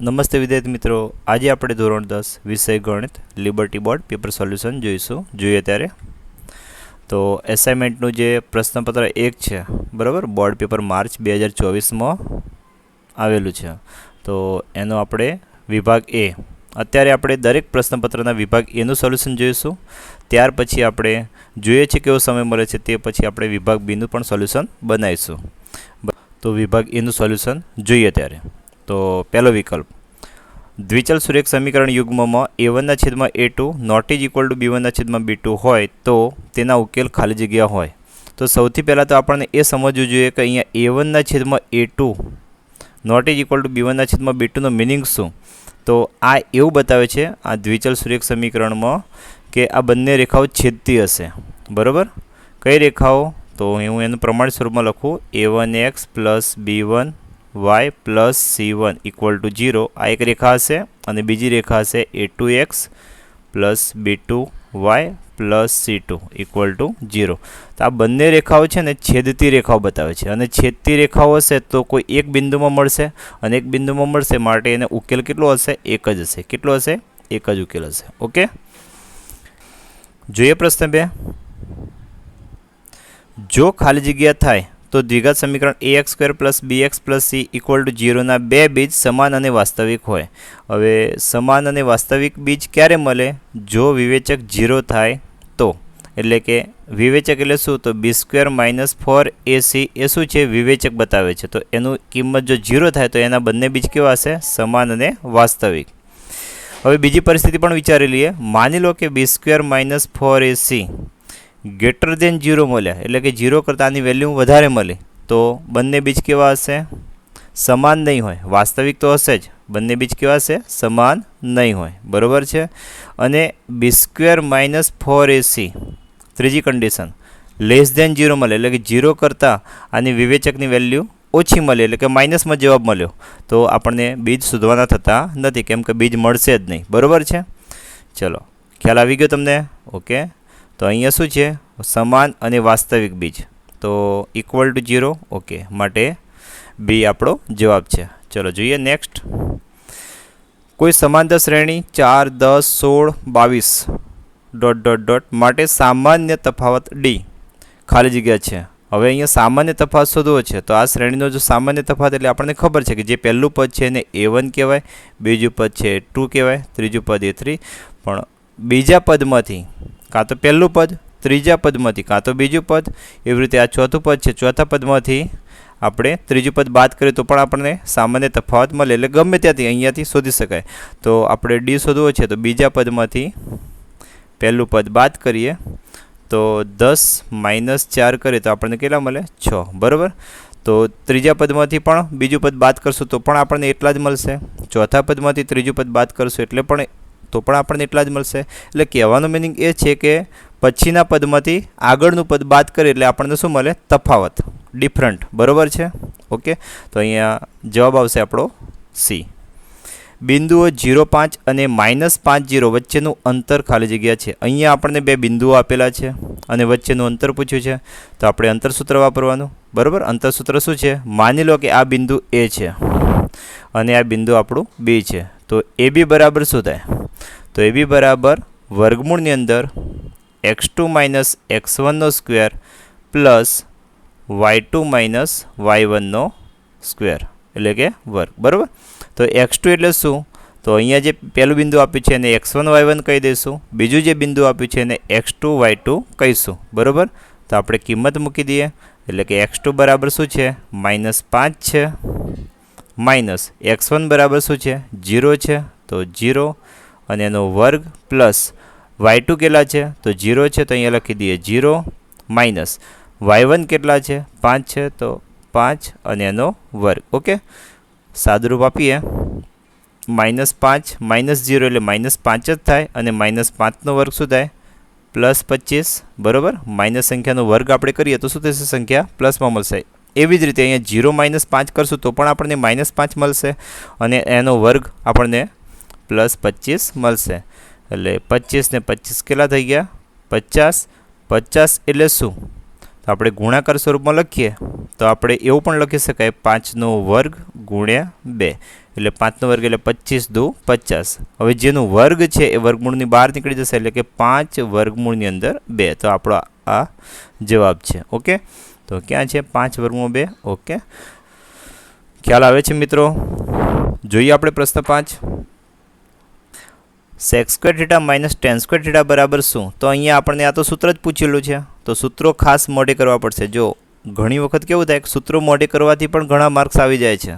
નમસ્તે વિદ્યાર્થી મિત્રો. આજે આપણે ધોરણ દસ વિષય ગણિત લિબર્ટી બોર્ડ પેપર સોલ્યુશન જોઈશું. જોઈએ ત્યારે. તો એસાઇનમેન્ટનું જે પ્રશ્નપત્ર એક છે, બરાબર? બોર્ડ પેપર માર્ચ બે હજાર ચોવીસમાં આવેલું છે. તો એનો આપણે વિભાગ એ. અત્યારે આપણે દરેક પ્રશ્નપત્રના વિભાગ એનું સોલ્યુશન જોઈશું. ત્યાર પછી આપણે જોઈએ છે કેવો સમય મળે છે તે પછી આપણે વિભાગ બીનું પણ સોલ્યુશન બનાવીશું. તો વિભાગ એનું સોલ્યુશન જોઈએ ત્યારે. તો પહેલો વિકલ્પ. દ્વિચલ સુરેખ સમીકરણ યુગ્મમાં એ વનના છેદમાં a two not is equal to b વનના છેદમાં બી ટુ હોય તો તેના ઉકેલ ખાલી જગ્યા હોય. તો સૌથી પહેલાં તો આપણને એ સમજવું જોઈએ કે અહીંયા એ વનના છેદમાં a two not is equal to b વનના છેદમાં બી ટુનો મિનિંગ શું? તો આ એવું બતાવે છે, આ દ્વિચલ સુરેખ સમીકરણમાં કે આ બંને રેખાઓ છેદતી હશે. બરાબર? કઈ રેખાઓ? તો હું એનું પ્રમાણ સ્વરૂપમાં લખું. A one x plus b one y plus c one equal to zero આ એક રેખા હશે અને બીજી રેખા હશે a two x plus b two y plus c two equal to zero તો આ બંને રેખાઓ છે ને છેદતી રેખાઓ બતાવે છે. અને છેદતી રેખાઓ હશે તો કોઈ એક બિંદુમાં મળશે અને એક બિંદુમાં મળશે માટે એને ઉકેલ કેટલો હશે? એક જ હશે. કેટલો હશે? એક જ ઉકેલ હશે. ઓકે? જોઈએ પ્રશ્ન બે. જો ખાલી જગ્યા થાય તો દ્વિઘાત સમીકરણ a x square plus b x plus c equal to જીરોના બે બીજ સમાન અને વાસ્તવિક હોય. હવે સમાન અને વાસ્તવિક બીજ ક્યારે મળે? જો વિવેચક જીરો થાય તો. એટલે કે વિવેચક એટલે શું? તો b square minus four a c એ શું છે? વિવેચક બતાવે છે. તો એનું કિંમત જો જીરો થાય તો એના બંને બીજ કેવા હશે? સમાન અને વાસ્તવિક. હવે બીજી પરિસ્થિતિ પણ વિચારી લઈએ. માની લો કે b square minus four a c greater than zero મળ્યા. એટલે કે ઝીરો કરતાં આની વેલ્યુ વધારે મળી. તો બંને બીજ કેવા હશે? સમાન નહીં હોય. વાસ્તવિક તો હશે જ. બંને બીજ કેવા હશે? સમાન નહીં હોય. બરાબર છે? અને b square minus four AC ત્રીજી કન્ડિશન લેસ દેન ઝીરો મળે. એટલે કે જીરો કરતાં આની વિવેચકની વેલ્યુ ઓછી મળી. એટલે કે માઇનસમાં જવાબ મળ્યો. તો આપણને બીજ શોધવાના થતા નથી. કેમ કે બીજ મળશે જ નહીં. બરાબર છે? ચલો. ખ્યાલ આવી ગયો તમને? ઓકે. તો અહીંયા શું છે? સમાન અને વાસ્તવિક બીજ. તો ઇક્વલ ટુ જીરો ઓકે માટે બી આપણો જવાબ છે. ચલો જોઈએ નેક્સ્ટ કોઈ સમાંતર શ્રેણી ચાર, દસ, સોળ, બાવીસ ડોટ ડોટ ડોટ માટે સામાન્ય તફાવત ડી ખાલી જગ્યા છે. હવે અહીંયા સામાન્ય તફાવત શોધવો છે. તો આ શ્રેણીનો જો સામાન્ય તફાવત એટલે આપણને ખબર છે કે જે પહેલું પદ છે એને એ વન કહેવાય, બીજું પદ છે ટુ કહેવાય, ત્રીજું પદ એ થ્રી પણ બીજા પદમાંથી કાં તો પહેલું પદ, ત્રીજા પદમાંથી, કાં તો બીજું પદ. એવી રીતે આ ચોથું પદ છે. ચોથા પદમાંથી આપણે ત્રીજું પદ બાદ કરીએ તો પણ આપણને સામાન્ય તફાવત મળે એટલે ગમે ત્યાંથી અહીંયાથી શોધી શકાય. તો આપણે ડી શોધવો છે તો બીજા પદમાંથી પહેલું પદ બાદ કરીએ તો દસ માઇનસ ચાર કરીએ તો આપણને કેટલા મળે? છ. બરાબર? તો ત્રીજા પદમાંથી પણ બીજું પદ બાદ કરશું તો પણ આપણને એટલા જ મળશે. ચોથા પદમાંથી ત્રીજું પદ બાદ કરશું એટલે પણ તો પણ આપણને એટલા જ મળશે. એટલે કહેવાનો મિનિંગ એ છે કે પછીના પદમાંથી આગળનું પદ બાદ કરીએ એટલે આપણને શું મળે? તફાવત. ડિફરન્ટ બરાબર છે? ઓકે તો અહીંયા જવાબ આવશે આપણો સી બિંદુઓ જીરો પાંચ અને માઇનસ પાંચ જીરો વચ્ચેનું અંતર ખાલી જગ્યા છે. અહીંયા આપણને બે બિંદુઓ આપેલા છે અને વચ્ચેનું અંતર પૂછ્યું છે. તો આપણે અંતરસૂત્ર વાપરવાનું. બરાબર? અંતરસૂત્ર શું છે? માની લો કે આ બિંદુ એ છે. અને આ બિંદુ આપણું બી છે. તો એ બી બરાબર શું થાય? તો એ બી બરાબર વર્ગમૂળની અંદર x two minus x વનનો square plus y two minus y વનનો square એટલે કે વર્ગ. બરાબર? તો એક્સ ટુ એટલે શું? તો અહીંયા જે પહેલું બિંદુ આપ્યું છે એને એક્સ વન વાય વન કહી દઈશું. બીજું જે બિંદુ આપ્યું છે એને એક્સ ટુ વાય ટુ કહીશું. બરાબર? તો આપણે કિંમત મૂકી દઈએ. એટલે કે એક્સ ટુ બરાબર શું છે? માઇનસ પાંચ છે. માઇનસ એક્સ વન બરાબર શું છે? જીરો છે, તો જીરો અને એનો વર્ગ પ્લસ વાય ટુ કેટલા છે? તો જીરો છે, તો અહીંયા લખી દઈએ જીરો માઇનસ વાય વન કેટલા છે? પાંચ છે, તો પાંચ અને એનો વર્ગ. ઓકે? સાદુરૂપ આપીએ. માઇનસ પાંચ માઇનસ જીરો એટલે માઇનસ પાંચ જ થાય અને માઇનસ પાંચનો વર્ગ શું થાય? પ્લસ પચીસ. બરાબર? માઇનસ સંખ્યાનો વર્ગ આપણે કરીએ તો શું થશે? સંખ્યા પ્લસમાં મળશે. એવી જ રીતે અહીંયા જીરો માઇનસ પાંચ કરશું તો પણ આપણને માઇનસ પાંચ મળશે અને એનો વર્ગ આપણને પ્લસ પચીસ મળશે. એટલે પચીસ ને પચીસ કેટલા થઈ ગયા? પચાસ. પચાસ એટલે શું? તો આપણે ગુણાકાર સ્વરૂપમાં લખીએ. તો આપણે એવું પણ લખી શકાય, પાંચનો વર્ગ ગુણ્યા બે. એટલે પાંચનો વર્ગ એટલે પચીસ દુ પચાસ. હવે જેનું વર્ગ છે એ વર્ગમૂળની બહાર નીકળી જશે એટલે કે પાંચ વર્ગમૂળની અંદર બે. તો આપણો આ જવાબ છે. ઓકે? તો ક્યાં છે? પાંચ વર્ગમૂળ બે. ઓકે. ખ્યાલ આવે છે મિત્રો? જોઈએ આપણે પ્રશ્ન પાંચ. Sec square theta minus tan square theta બરાબર શું? તો અહીંયા આપણને આ તો સૂત્ર જ પૂછેલું છે. તો સૂત્રો ખાસ મોઢે કરવા પડશે. જો ઘણી વખત કેવું થાય કે સૂત્રો મોઢે કરવાથી પણ ઘણા માર્ક્સ આવી જાય છે.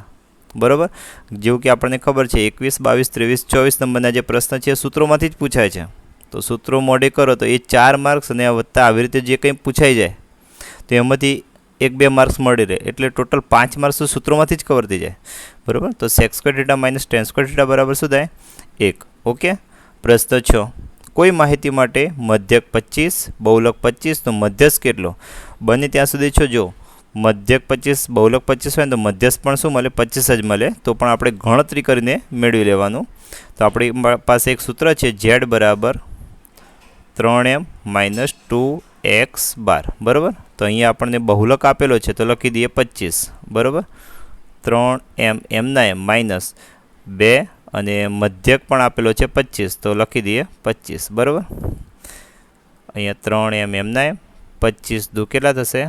બરાબર? જેવું કે આપણને ખબર છે, એકવીસ, બાવીસ, ત્રેવીસ, ચોવીસ નંબરના જે પ્રશ્ન છે સૂત્રોમાંથી જ પૂછાય છે. તો સૂત્રો મોઢે કરો તો એ ચાર માર્ક્સ અને વત્તા આવી રીતે જે કંઈ પૂછાઈ જાય તો એમાંથી એક બે માર્ક્સ મળી રહે. એટલે ટોટલ પાંચ માર્ક્સ તો સૂત્રોમાંથી જ કવર થઈ જાય. બરાબર? તો sec square theta minus tan square theta બરાબર શું થાય? એક. ઓકે? પ્રશ્ન છ. કોઈ માહિતી માટે મધ્યક પચીસ, બહુલક પચીસનો મધ્યસ્થ કેટલો? બને ત્યાં સુધી છો? જો. મધ્યક પચીસ, બહુલક પચીસ હોય ને તો મધ્યસ્થ પણ શું મળે? પચીસ જ મળે. તો પણ આપણે ગણતરી કરીને મેળવી લેવાનું. તો આપણી પાસે એક સૂત્ર છે ઝેડ બરાબર ત્રણ એમ માઇનસ ટુ એક્સ બાર. બરાબર? તો અહીંયા આપણને બહુલક આપેલો છે તો લખી દઈએ પચીસ. બરાબર? ત્રણ એમ એમના એમ, માઇનસ બે અને મધ્યક પણ આપેલો છે પચીસ. તો લખી દઈએ પચીસ. બરાબર? અહીંયા ત્રણ એમ એમના એમ, પચીસ દુ કેટલા થશે?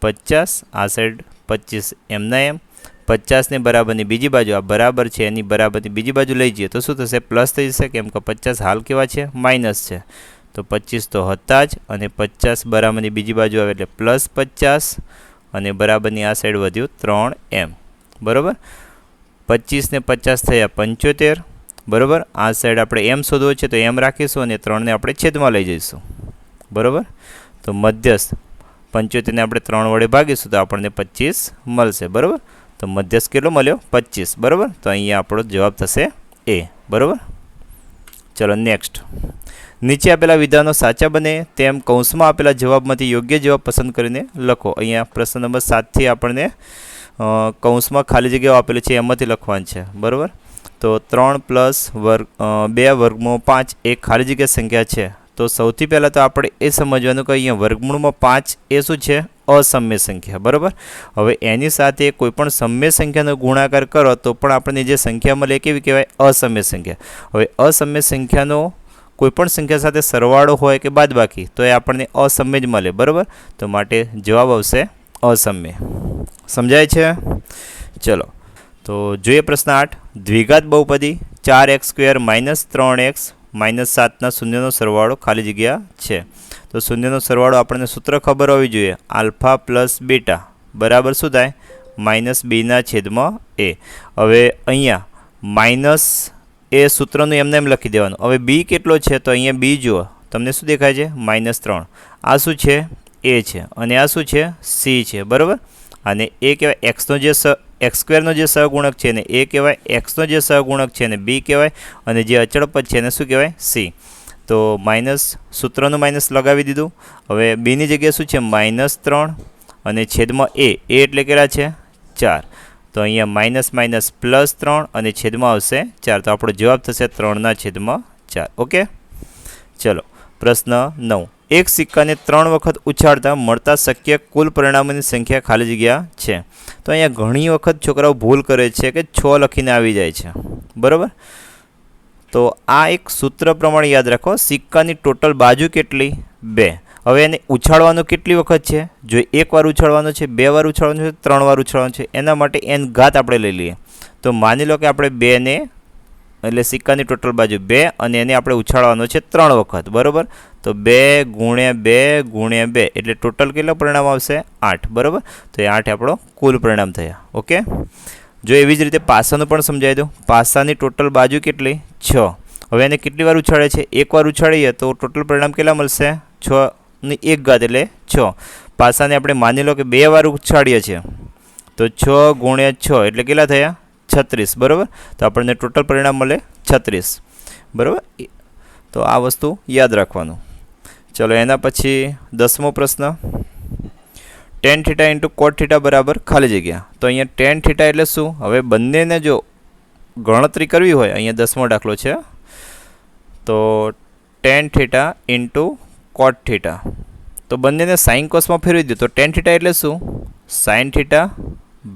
પચાસ. આ સાઈડ પચીસ એમના એમ. પચાસની બરાબરની બીજી બાજુ, આ બરાબર છે, એની બરાબરની બીજી બાજુ લઈ જઈએ તો શું થશે? પ્લસ થઈ જશે, કેમ કે પચાસ હાલ કેવા છે? માઇનસ છે. તો પચીસ તો હતા જ અને પચાસ બરાબરની બીજી બાજુ આવે એટલે પ્લસ પચાસ અને બરાબરની આ સાઈડ વધ્યું ત્રણ એમ. બરાબર? પચીસ પચાસ થયા પંચોતેર. બરાબર? આ સાઈડ આપણે એમ શોધવો છે તો એમ રાખીશું અને ત્રણને આપણે છેદમાં લઈ જઈશું. બરાબર? તો મધ્યસ્થ પંચોતેરને આપણે ત્રણ વડે ભાગીશું તો આપણને પચીસ મળશે. બરાબર? તો મધ્યસ્થ કેટલો મળ્યો? પચીસ. બરાબર? તો અહીંયા આપણો જવાબ થશે એ. બરાબર? ચલો નેક્સ્ટ નીચે આપેલા વિધાનો સાચા બને તેમ કૌંસમાં આપેલા જવાબમાંથી યોગ્ય જવાબ પસંદ કરીને લખો. અહીંયા પ્રશ્ન નંબર સાતથી આપણને કૌંસમાં ખાલી જગ્યાઓ આપેલી છે, એમાંથી લખવાનું છે. બરાબર? તો ત્રણ પ્લસ વર્ગ બે વર્ગમાં પાંચ, એક ખાલી જગ્યા સંખ્યા છે. તો સૌથી પહેલાં તો આપણે એ સમજવાનું કે અહીંયા વર્ગમૂળમાં પાંચ એ શું છે? અસમ્ય સંખ્યા, બરાબર? હવે એની સાથે કોઈપણ સમ્ય સંખ્યાનો ગુણાકાર કરો તો પણ આપણને જે સંખ્યા મળે કેવી કહેવાય? અસમ્ય સંખ્યા. હવે અસમ્ય સંખ્યાનો કોઈપણ સંખ્યા સાથે સરવાળો હોય કે બાદબાકી, તો એ આપણને અસમ્ય જ મળે, બરાબર? તો માટે જવાબ આવશે અસમ્ય. સમજાય છે? ચલો. તો જોઈએ પ્રશ્ન આઠ. દ્વિઘાત બહુપદી ચાર એક્સ સ્ક્વેર માઇનસ ત્રણ એક્સ માઇનસ સાતના શૂન્યનો સરવાળો ખાલી જગ્યા છે. તો શૂન્યનો સરવાળો આપણને સૂત્ર ખબર હોવી જોઈએ. Alpha plus beta. બરાબર શું થાય? માઇનસ બીના છેદમાં એ. હવે અહીંયા માઇનસ એ સૂત્રનું એમને એમ લખી દેવાનું. હવે બી કેટલો છે? તો અહીંયા બી જુઓ. તમને શું દેખાય છે? માઇનસ ત્રણ. આ શું છે? એ છે. અને આ શું છે? સી છે. બરાબર? અને એ કહેવાય એક્સનો જે સ એક્સ સ્ક્વેરનો જે સહગુણક છે ને એ કહેવાય એક્સનો જે સહગુણક છે ને બી કહેવાય અને જે અચળ પદ છે એને શું કહેવાય? સી તો માઇનસ સૂત્રનું માઇનસ લગાવી દીધું. હવે બીની જગ્યાએ શું છે? માઇનસ ત્રણ અને છેદમાં એ એ એટલે કેટલા છે? ચાર. તો અહીંયા માઇનસ માઇનસ પ્લસ ત્રણ અને છેદમાં આવશે ચાર. તો આપણો જવાબ થશે ત્રણના છેદમાં ચાર. ઓકે? ચલો. પ્રશ્ન નવ. એક સિક્કાને ત્રણ વખત ઉછાળતા મળતા શક્ય કુલ પરિણામોની સંખ્યા ખાલી જગ્યા છે. તો અહીંયા ઘણી વખત છોકરાઓ ભૂલ કરે છે કે છ લખીને આવી જાય છે. બરાબર? તો આ એક સૂત્ર પ્રમાણે યાદ રાખો, સિક્કાની ટોટલ બાજુ કેટલી? બે. હવે એને ઉછાળવાનું કેટલી વખત છે? જો એક વાર ઉછાળવાનો છે, બે વાર ઉછાળવાનું છે ત્રણ વાર ઉછાળવાનો છે, એના માટે એન ઘાત આપણે લઈ લઈએ. તો માની લો કે આપણે બેને એટલે સિક્કાની ટોટલ બાજુ બે અને એને આપણે ઉછાળવાનો છે ત્રણ વખત, બરાબર? તો બે ગુણ્યા બે ગુણ્યા બે, એટલે ટોટલ કેટલા પરિણામ આવશે? આઠ, બરાબર? તો એ આઠ આપણો કુલ પરિણામ થયા, ઓકે? જો એવી જ રીતે પાસાનું પણ સમજાવી દઉં. પાસાની ટોટલ બાજુ કેટલી? છ. હવે એને કેટલી વાર ઉછાળે છે? એક વાર ઉછાળીએ તો ટોટલ પરિણામ કેટલા મળશે? છની એક ઘાત એટલે છ. પાસાને આપણે માની લો કે બે વાર ઉછાળીએ છીએ. તો છ ગુણ્યા છ, એટલે કેટલા થયા? છત્રીસ, બરાબર? તો આપણને ટોટલ પરિણામ મળે છત્રીસ, બરાબર? તો આ વસ્તુ યાદ રાખવાનું. ચલો, એના પછી દસમો પ્રશ્ન. Tan theta into cot theta બરાબર ખાલી જગ્યા. તો અહીંયા ટેન થીટા એટલે શું? હવે બંનેને જો ગણતરી કરવી હોય, અહીંયા દસમો દાખલો છે. તો tan theta into cot theta. તો બંનેને સાઇન કોસમાં ફેરવી દીધું તો ટેન થીટા એટલે શું? સાઇન થીટા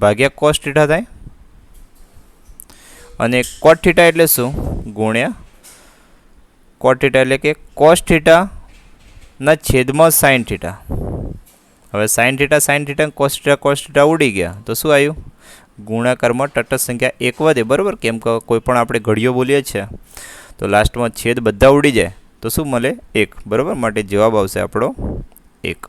ભાગ્યા કોસ થીટા થાય. અને કોટ એટલે શું? ગુણ્યા કોટ થીટા એટલે કે કોસ છેદમાં સાઇન થીટા હવે sine theta sine theta cos theta ઉડી ગયા. તો શું આવ્યું? ગુણાકારમાં તટસ્થ સંખ્યા એક વધે, બરાબર? કેમ કે કોઈ પણ આપણે ઘડીઓ બોલીએ છીએ. તો લાસ્ટમાં છેદ બધા ઉડી જાય. તો શું મળે? એક. બરાબર? માટે જવાબ આવશે આપણો એક.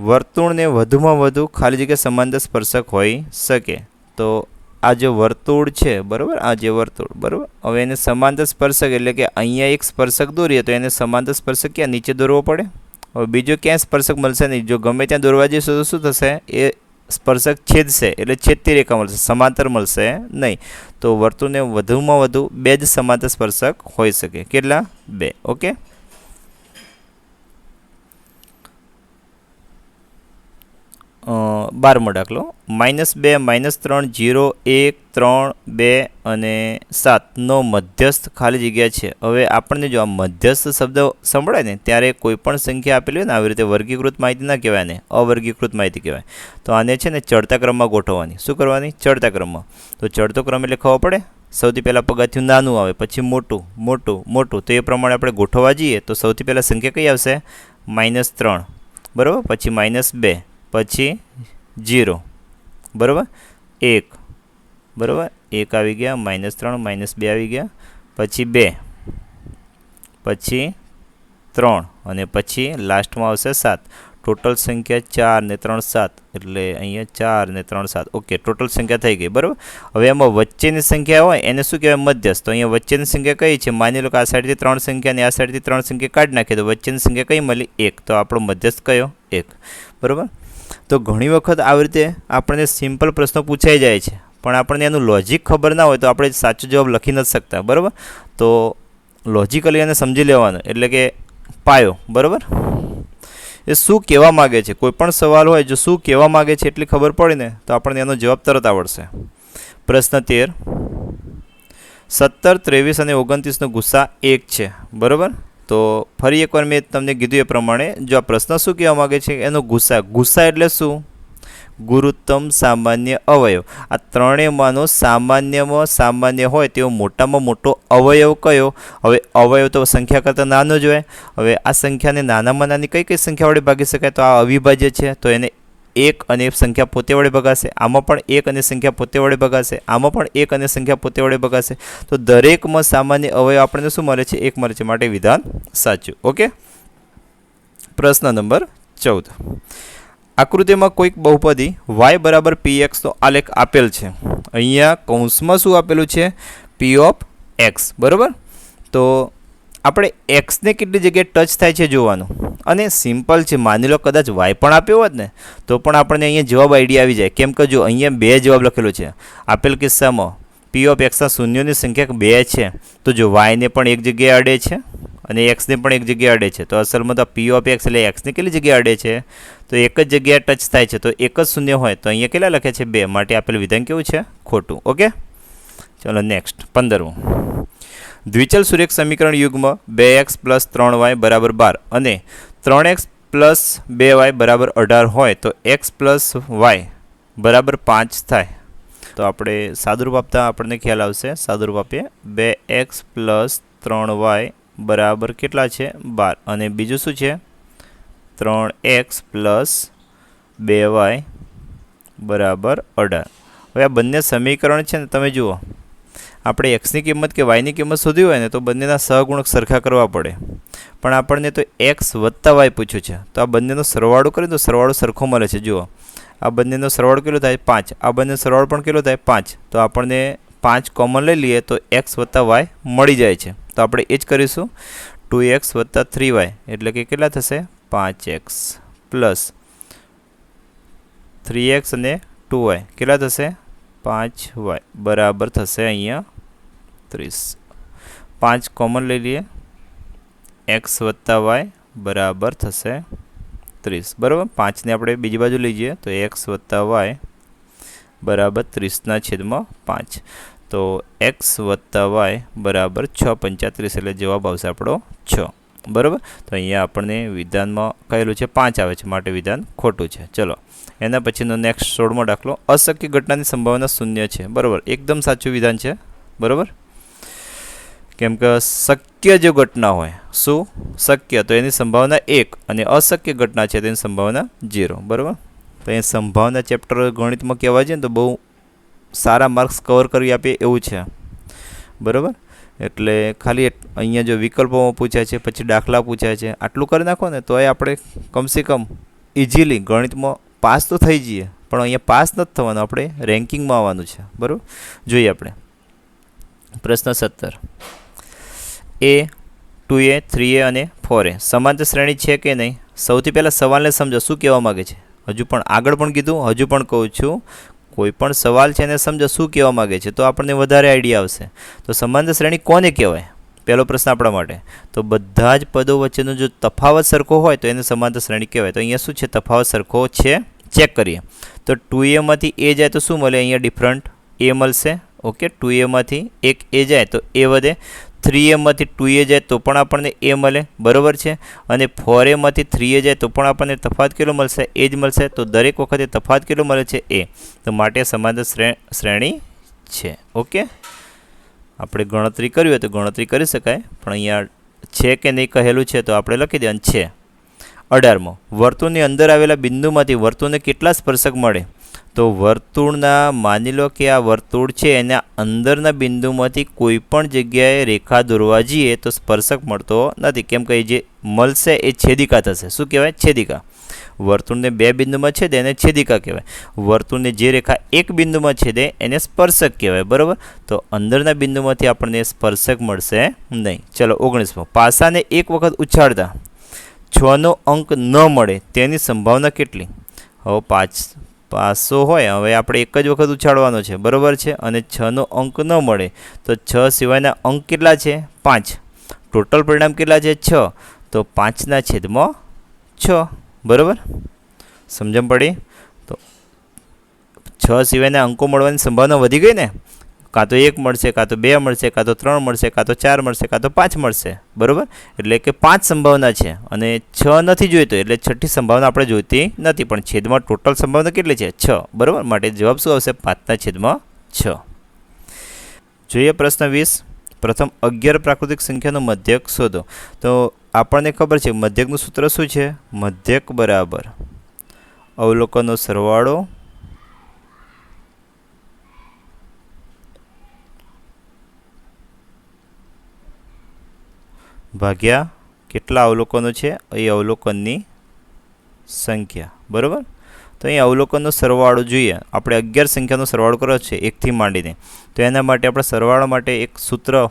વર્તુળને વધુમાં વધુ ખાલી જગ્યા સમાંતર સ્પર્શક હોઈ શકે. તો આ જે વર્તુળ છે, બરાબર? આ જે વર્તુળ, બરાબર? હવે એને સમાંતર સ્પર્શક એટલે કે અહીંયા એક સ્પર્શક દોરીએ તો એને સમાંતર સ્પર્શક ક્યાં? નીચે દોરવો પડે? હવે બીજો ક્યાંય સ્પર્શક મળશે નહીં? જો ગમે ત્યાં દોરવા જઈશું તો શું થશે? એ સ્પર્શક છેદશે, એટલે છેદતી રેખા મળશે. સમાંતર મળશે નહીં. તો વર્તુળને વધુમાં વધુ બે જ સમાંતર સ્પર્શક હોઈ શકે. કેટલા? બે. ઓકે? બારમો દાખલો માઇનસ બે, માઇનસ ત્રણ, જીરો, એક, ત્રણ, બે અને સાતનો મધ્યસ્થ ખાલી જગ્યા છે. હવે આપણને જો આ મધ્યસ્થ શબ્દ સંભળાય ને, ત્યારે કોઈપણ સંખ્યા આપેલી હોય ને, આવી રીતે વર્ગીકૃત માહિતી ના કહેવાય ને, અવર્ગીકૃત માહિતી કહેવાય. તો આને છે ને ચડતા ક્રમમાં ગોઠવવાની. શું કરવાની? ચડતા ક્રમમાં. તો ચડતો ક્રમ એટલે ખબર પડે? સૌથી પહેલાં પગથિયું નાનું આવે, પછી મોટું મોટું મોટું. તો એ પ્રમાણે આપણે ગોઠવવા જઈએ, તો સૌથી પહેલાં સંખ્યા કઈ આવશે? માઇનસ ત્રણ. બરાબર? પછી માઇનસ બે. પછી જીરો. બરાબર? એક. બરાબર? એક આવી ગયા માઇનસ ત્રણ માઇનસ બે આવી ગયા, પછી બે. પછી ત્રણ અને પછી લાસ્ટમાં આવશે સાત. ટોટલ સંખ્યા ચાર ને ત્રણ સાત. એટલે અહીંયા ચાર ને ત્રણ સાત. ઓકે ટોટલ સંખ્યા થઈ ગઈ. બરાબર? હવે એમાં વચ્ચેની સંખ્યા હોય, એને શું કહેવાય? મધ્યસ્થ. તો અહીંયા વચ્ચેની સંખ્યા કઈ છે? માની લો કે આ સાઈડથી ત્રણ સંખ્યા અને આ સાઈડથી ત્રણ સંખ્યા કાઢી નાખીએ તો વચ્ચેની સંખ્યા કઈ મળી? એક. તો આપણો મધ્યસ્થ કયો? એક. બરાબર? તો ઘણી વખત આવી રીતે આપણને સિમ્પલ પ્રશ્નો પૂછાઈ જાય છે. પણ આપણને એનું લોજિક ખબર ના હોય તો આપણે સાચો જવાબ લખી નથી શકતા, બરાબર? તો લોજિકલી એને સમજી લેવાનું, એટલે કે પાયો, બરાબર? એ શું કહેવા માગે છે? કોઈ પણ સવાલ હોય, જો શું કહેવા માગે છે એટલી ખબર પડે ને, તો આપણને એનો જવાબ તરત આવડશે. પ્રશ્ન તેર. સત્તર, ત્રેવીસ અને ઓગણત્રીસનો ગુસ્સા એક છે, બરાબર? તો ફરી એકવાર મેં તમને કીધું એ પ્રમાણે જો આ પ્રશ્ન શું કહેવા માગે છે, એનો ગુસ્સા ગુસ્સા એટલે શું? ગુરુત્તમ સામાન્ય અવયવ. આ ત્રણેયમાંનો સામાન્યમાં સામાન્ય હોય તેવો મોટામાં મોટો અવયવ કયો? હવે અવયવ તો સંખ્યા કરતાં નાનો જ હોય. હવે આ સંખ્યાને નાનામાં નાની કઈ કઈ સંખ્યા વડે ભાગી શકાય? તો આ અવિભાજ્ય છે. તો એને એક અને સંખ્યા પોતે વડે ભગાશે આમાં પણ એક અને સંખ્યા પોતે વડે ભગાશે આમાં પણ એક અને સંખ્યા પોતે વડે ભગાશે તો દરેકમાં સામાન્ય અવયવ આપણને શું મળે છે? એક મળે છે. માટે વિધાન સાચું. ઓકે? પ્રશ્ન નંબર ચૌદ. આકૃતિમાં કોઈક બહુપદી વાય બરાબર પી એક્સનો આલેખ આપેલ છે. અહીંયા કૌંસમાં શું આપેલું છે? પી ઓફ એક્સ બરાબર? તો આપણે એક્સને કેટલી જગ્યાએ ટચ થાય છે જોવાનું? અને સિમ્પલ છે, માની લો કદાચ વાય પણ આપ્યો હોત ને, તો પણ આપણને અહીંયા જવાબ આઈડિયા આવી જાય. કેમ કે જો અહીંયા બે જવાબ લખેલો છે. આપેલ કિસ્સામાં પી ઓફ એક્સના શૂન્યોની સંખ્યા બે છે, તો જો વાયને પણ એક જગ્યાએ અડે છે અને એક્સને પણ એક જગ્યાએ અડે છે, તો અસલમાં તો પી ઓફ એક્સ એટલે એક્સને કેટલી જગ્યાએ અડે છે? તો એક જ જગ્યાએ ટચ થાય છે, તો એક જ શૂન્ય હોય, તો અહીંયા કેટલા લખે છે? બે. માટે આપેલ વિધાન કેવું છે? ખોટું. ઓકે? ચલો નેક્સ્ટ પંદરમું. દ્વિચલ સુરેખ સમીકરણ યુગમાં બે એક્સ પ્લસ ત્રણ વાય બરાબર બાર અને ત્રણ એક્સ પ્લસ બે વાય બરાબર અઢાર હોય તો એક્સ પ્લસ વાય બરાબર પાંચ થાય. તો આપણે સાદુરૂપ આપતા આપણને ખ્યાલ આવશે. સાદુરૂપ આપીએ. બે એક્સ પ્લસ ત્રણ વાય બરાબર કેટલા છે? બાર. અને બીજું શું છે? ત્રણ એક્સ પ્લસ બે વાય બરાબર અઢાર. હવે આ બંને સમીકરણ છે ને તમે જુઓ. આપણે એક્સની કિંમત કે વાયની કિંમત શોધવી હોય ને તો બંનેના સહગુણક સરખા કરવા પડે. પણ આપણને તો એક્સ વત્તા વાય પૂછ્યું છે. તો આ બંનેનો સરવાળો કરીએ તો સરવાળો સરખો મળે છે. જુઓ. આ બંનેનો સરવાળો કેટલો થાય? પાંચ. આ બંને સરવાળો પણ કેટલો થાય? પાંચ. તો આપણને પાંચ કોમન લઈ લઈએ તો એક્સ વત્તા વાય મળી જાય છે. તો આપણે એ જ કરીશું. ટુ એક્સ વત્તા થ્રી વાય. એટલે કે કેટલા થશે? પાંચ એક્સ પ્લસ થ્રી એક્સ અને ટુ વાય. કેટલા થશે? પાંચ વાય બરાબર થશે અહીંયા ત્રીસ પાંચ કોમન લઈ લઈએ એક્સ વત્તા વાય બરાબર થશે ત્રીસ બરાબર પાંચને આપણે બીજી બાજુ લઈ જઈએ તો એક્સ વત્તા વાય બરાબર ત્રીસના છેદમાં પાંચ તો એક્સ વત્તા વાય બરાબર છ પંચાત્રીસ એટલે જવાબ આવશે આપણો છ બરાબર? તો અહીંયા આપણને વિધાનમાં કહેલું છે, પાંચ આવે છે, માટે વિધાન ખોટું છે. ચલો, એના પછીનો નેક્સ્ટ સોળમો દાખલો, અશક્ય ઘટનાની સંભાવના શૂન્ય છે. બરાબર, એકદમ સાચું વિધાન છે. બરાબર? કેમ કે શક્ય જો ઘટના હોય, શું? શક્ય, તો એની સંભાવના એક અને અશક્ય ઘટના છે, તેની સંભાવના ઝીરો. બરાબર? તો એ સંભાવના ચેપ્ટર ગણિતમાં કહેવા છે ને, તો બહુ સારા માર્ક્સ કવર કરી આપીએ એવું છે. બરાબર? એટલે ખાલી અહીંયા જો વિકલ્પોમાં પૂછ્યા છે, પછી દાખલા પૂછ્યા છે, આટલું કરી નાખો ને તો એ આપણે કમસે કમ ઇઝીલી ગણિતમાં પાસ તો થઈ જઈએ, પણ અહીંયા પાસ નથી થવાનું, આપણે રેન્કિંગમાં આવવાનું છે, બરાબર? જોઈએ આપણે. પ્રશ્ન સત્તર. એ ટુ એ થ્રી એ અને ફોર એ સમાંતર શ્રેણી છે કે નહીં? સૌથી પહેલાં સવાલને સમજો, શું કહેવા માગે છે? હજુ પણ આગળ પણ કીધું, હજુ પણ કહું છું કોઈ પણ સવાલ છે એને સમજો, શું કહેવા માગે છે, તો આપણને વધારે આઈડિયા આવશે. તો સંબંધ શ્રેણી કોને કહેવાય? પહેલો પ્રશ્ન આપણા માટે. તો બધા જ પદો વચ્ચેનો જો તફાવત સરખો હોય, તો એને સંબંધ શ્રેણી કહેવાય. તો અહીંયા શું છે? તફાવત સરખો છે? ચેક કરીએ. તો ટુ એમાંથી એ જાય તો શું મળે? અહીંયા ડિફરન્ટ એ મળશે. ઓકે ટુ એમાંથી એક એ જાય તો એ વધે. થ્રી એમાંથી ટુ એ જાય તો પણ આપણને એ મળે, બરાબર છે? અને ફોર એમાંથી થ્રી એ જાય તો પણ આપણને તફાત કેટલો મળશે? એ જ મળશે. તો દરેક વખતે તફાત કેટલો મળે છે? એ તો માટે સમાંતર શ્રે- શ્રેણી છે. ઓકે? આપણે ગણતરી કરવી હોય તો ગણતરી કરી શકાય. પણ અહીંયા છે કે નહીં કહેલું છે તો આપણે લખી દેવાનું છે. અઢારમો. વર્તુળની અંદર આવેલા બિંદુમાંથી વર્તુળને કેટલા સ્પર્શક મળે? તો વર્તુળના માની લો કે આ વર્તુળ છે, એના અંદરના બિંદુમાંથી કોઈ પણ જગ્યાએ રેખા દોરવા જઈએ તો સ્પર્શક મળતો નથી. કેમ કે જે મળશે એ છેદિકા થશે. શું કહેવાય? છેદિકા. વર્તુળને બે બિંદુમાં છેદે એને છેદિકા કહેવાય. વર્તુળને જે રેખા એક બિંદુમાં છેદે એને સ્પર્શક કહેવાય. બરાબર? તો અંદરના બિંદુમાંથી આપણને સ્પર્શક મળશે નહીં. ચલો, ઓગણીસમો. પાસાને એક વખત ઉછાળતા. છનો અંક ન મળે તેની સંભાવના કેટલી? હવે પાંચ પાસો હોય, હવે આપણે એક જ વખત ઉછાળવાનો છે, બરાબર છે? અને છનો અંક ન મળે, તો છ સિવાયના અંક કેટલા છે? પાંચ. ટોટલ પરિણામ કેટલા છે? છ. તો પાંચના છેદમાં છ, બરાબર? સમજણ પડી? તો છ સિવાયના અંકો મળવાની સંભાવના વધી ગઈ ને? કાં તો એક મળશે, કાં તો બે મળશે, કાં તો ત્રણ મળશે, કાં તો ચાર મળશે, કાં તો પાંચ મળશે. બરાબર? એટલે કે પાંચ સંભાવના છે અને છ નથી જોઈતો, એટલે છઠ્ઠી સંભાવના આપણે જોઈતી નથી, પણ છેદમાં ટોટલ સંભાવના કેટલી છે? છ. બરાબર? માટે જવાબ શું આવશે? પાંચના છેદમાં છ. જોઈએ પ્રશ્ન વીસ. પ્રથમ, અગિયાર પ્રાકૃતિક સંખ્યાનો મધ્યક શોધો. તો આપણને ખબર છે, મધ્યકનું સૂત્ર શું છે? મધ્યક બરાબર. અવલોકનનો સરવાળો ભાગ્યા કેટલા અવલોકનો છે? એ અવલોકનની સંખ્યા. બરાબર? તો અહીં અવલોકનનો સરવાળો જોઈએ. આપણે અગિયાર સંખ્યાનો સરવાળો કર્યો છે, એકથી માંડીને. તો એના માટે આપણે સરવાળા માટે એક સૂત્ર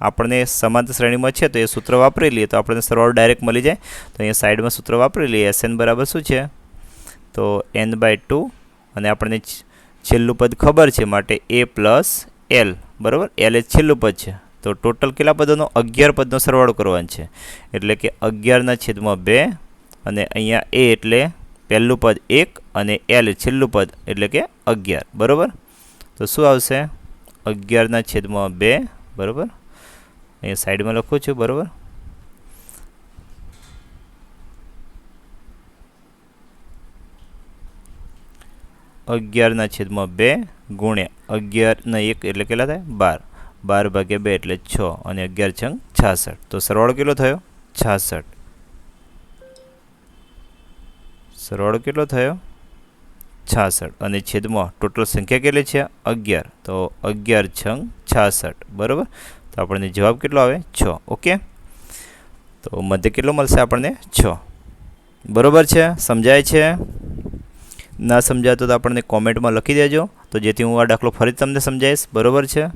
આપણને સમાંતર શ્રેણીમાં છે, તો એ સૂત્ર વાપરી લઈએ. તો આપણને સરવાળો ડાયરેક્ટ મળી જાય. તો અહીંયા સાઈડમાં સૂત્ર વાપરી લઈએ. એસ બરાબર શું છે? તો એન બાય ટુ અને આપણને છેલ્લું પદ ખબર છે માટે એ પ્લસ એલ બરાબર? એલ એ છેલ્લું પદ છે. તો ટોટલ કેટલા પદોનો? અગિયાર પદનો સરવાળો કરવાનો છે. એટલે કે અગિયારના છેદમાં બે અને અહીંયા એ એટલે પહેલું પદ એક અને એલ છેલ્લું પદ એટલે કે અગિયાર. બરાબર? તો શું આવશે? અગિયારના છેદમાં બે, બરાબર? અહીંયા સાઈડમાં લખું છું, બરાબર? અગિયારના છેદમાં બે ગુણ્યા અગિયારના એક એટલે કેટલા થાય? બાર. બાર ભાગ્યા બે એટલે છ અને અગિયાર છંગ છાસઠ. તો સરવાળો કેટલો થયો? છાસઠ. સરવાળો કેટલો થયો? છાસઠ. અને છેદમાં ટોટલ સંખ્યા કેટલી છે? અગિયાર. તો અગિયાર છંગ છાસઠ. બરાબર? તો આપણને જવાબ કેટલો આવે? છ. ઓકે? તો મધ્ય કેટલો મળશે આપણને? છ. બરાબર છે? સમજાય છે? ના સમજાતો તો આપણને કોમેન્ટમાં લખી દેજો. તો જેથી હું આ દાખલો ફરી તમને સમજાવીશ. બરાબર છે?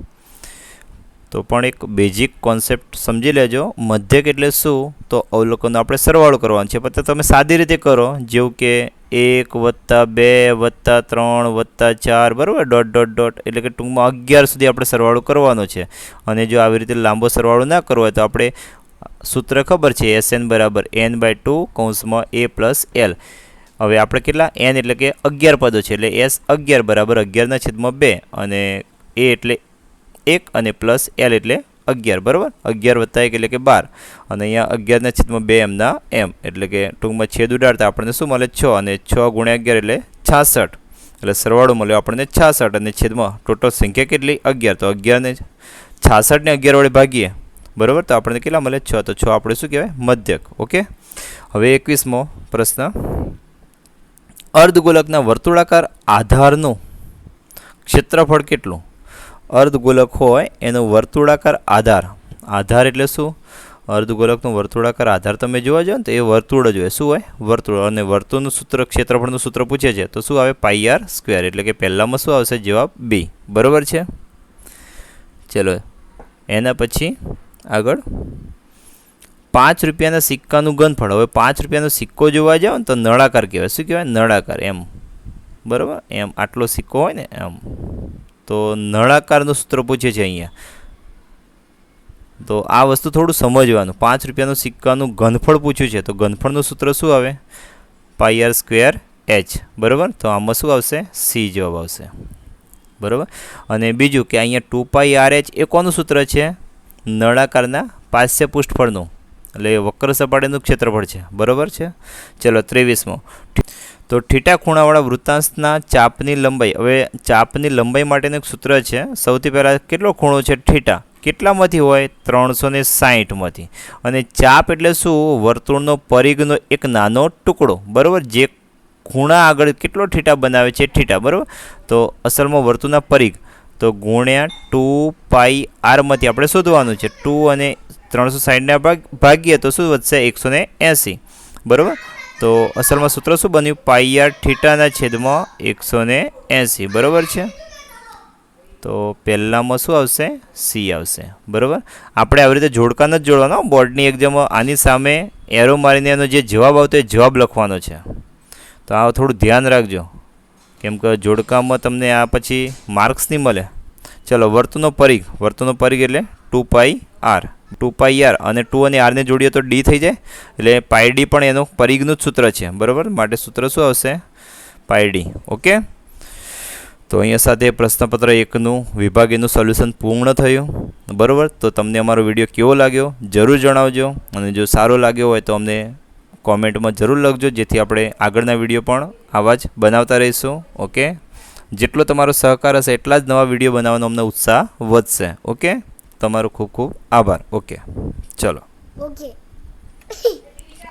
તો પણ એક બેઝિક કોન્સેપ્ટ સમજી લેજો. મધ્યક એટલે શું? તો અવલોકનનો આપણે સરવાળો કરવાનો છે. પણ તમે સાદી રીતે કરો. જેવું કે એક વત્તા બે વત્તા ત્રણ વત્તા ચાર, બરાબર? Dot dot dot. એટલે કે ટૂંકમાં અગિયાર સુધી આપણે સરવાળો કરવાનો છે. અને જો આવી રીતે લાંબો સરવાળો ના કરવો હોય તો આપણે સૂત્ર ખબર છે. એસ એન બરાબર એન બાય ટુ કૌંસમાં એ પ્લસ એલ હવે આપણે કેટલા? એન એટલે કે અગિયાર પદો છે. એટલે એસ અગિયાર બરાબર અગિયારના છેદમાં બે. અને એ એટલે એક અને પ્લસ એલ એટલે અગિયાર, બરાબર? અગિયાર વત્તા એક એટલે કે બાર. અને અહીંયા અગિયારના છેદમાં બે એમના એમ. એટલે કે ટૂંકમાં છેદ ઉડાડતા આપણને શું મળે? છ અને છ ગુણ્યા અગિયાર એટલે છાસઠ. એટલે સરવાળો મળ્યો આપણને છાસઠ અને છેદમાં ટોટલ સંખ્યા કેટલી? અગિયાર. તો અગિયારને છાસઠને અગિયાર વડે ભાગીએ. બરાબર? તો આપણને કેટલા મળે? છ. તો છ આપણે શું કહેવાય? મધ્યક. ઓકે? હવે એકવીસમો પ્રશ્ન. અર્ધગોલકના વર્તુળાકાર આધારનું ક્ષેત્રફળ કેટલું? અર્ધગોલક હોય એનો વર્તુળાકાર આધાર. આધાર એટલે શું? અર્ધગોલકનો વર્તુળાકાર આધાર તમે જોવા જાઓ ને તો એ વર્તુળ જ હોય. શું હોય? વર્તુળ. અને વર્તુળનું સૂત્ર, ક્ષેત્રફળનું સૂત્ર પૂછે છે. તો શું આવે? Pi r square. એટલે કે પહેલામાં શું આવશે? જવાબ બી. બરાબર છે? ચલો. એના પછી આગળ. પાંચ રૂપિયાના સિક્કાનું ગનફળ. હવે પાંચ રૂપિયાનો સિક્કો જોવા જાઓ ને તો નળાકાર કહેવાય. શું કહેવાય? નળાકાર. એમ. બરાબર? એમ. આટલો સિક્કો હોય ને એમ. તો નળાકારનું સૂત્ર પૂછે છે અહીંયા. તો આ વસ્તુ થોડું સમજવાનું. પાંચ રૂપિયાનું સિક્કાનું ઘનફળ પૂછ્યું છે. તો ઘનફળનું સૂત્ર શું આવે? Pi r square h. બરાબર? તો આમાં શું આવશે? સી જવાબ આવશે. બરાબર? અને બીજું કે અહીંયા ટુ પાઈ આર એચ એ કોનું સૂત્ર છે? નળાકારના પાસ્ય પૃષ્ઠફળનું એટલે વક્ર સપાટીનું ક્ષેત્રફળ છે. બરાબર છે? ચલો ત્રેવીસમો. તો ઠીટા ખૂણાવાળા વૃત્તાંશના ચાપની લંબાઈ, હવે ચાપની લંબાઈ માટેનું એક સૂત્ર છે, સૌથી પહેલાં કેટલો ખૂણો છે ઠીટા? કેટલામાંથી હોય? ત્રણસો ને સાહીઠમાંથી. અને ચાપ એટલે શું? વર્તુળનો પરિઘનો એક નાનો ટુકડો. બરાબર? જે ખૂણા આગળ કેટલો ઠીટા બનાવે છે? ઠીટા, બરાબર? તો અસલમાં વર્તુળના પરિઘ. તો ગુણ્યા ટુ પાઈ આરમાંથી આપણે શોધવાનું છે. ટુ અને ત્રણસો સાઠને ભાગ ભાગીએ તો શું વધશે? એકસો ને એંસી. બરાબર? તો અસલમાં સૂત્ર શું બન્યું? પાઈઆર થીટાના છેદમાં એકસો ને એંસી. બરાબર છે? તો પહેલાંમાં શું આવશે? સી આવશે. બરાબર? આપણે આવી રીતે જોડકા નથી જોડવાનો. બોર્ડની એકદમ આની સામે એરો મારીને એનો જે જવાબ આવતો એ જવાબ લખવાનો છે. તો આ થોડું ધ્યાન રાખજો. કેમ કે જોડકામાં તમને આ પછી માર્ક્સ નહીં મળે. ચલો વર્તુનો પરિઘ. વર્તુનો પરિઘ એટલે two pi R. Two pi R અને ટુ અને આરને જોડીએ તો ડી થઈ જાય. એટલે પાયડી પણ એનું પરિઘનું જ સૂત્ર છે. બરાબર? માટે સૂત્ર શું આવશે? Pi D okay? તો અહીંયા સાથે પ્રશ્નપત્ર એકનું વિભાગ એનું સોલ્યુશન પૂર્ણ થયું. બરાબર? તો તમને અમારો વીડિયો કેવો લાગ્યો? જરૂર જણાવજો. અને જો સારો લાગ્યો હોય તો અમને કોમેન્ટમાં જરૂર લખજો. જેથી આપણે આગળના વીડિયો પણ આવા જ બનાવતા રહીશું. ઓકે? જેટલો તમારો સહકાર હશે એટલા જ નવા વીડિયો બનાવવાનો અમને ઉત્સાહ વધશે. ઓકે? તમારો ખૂબ ખૂબ આભાર. ઓકે ચલો. Okay.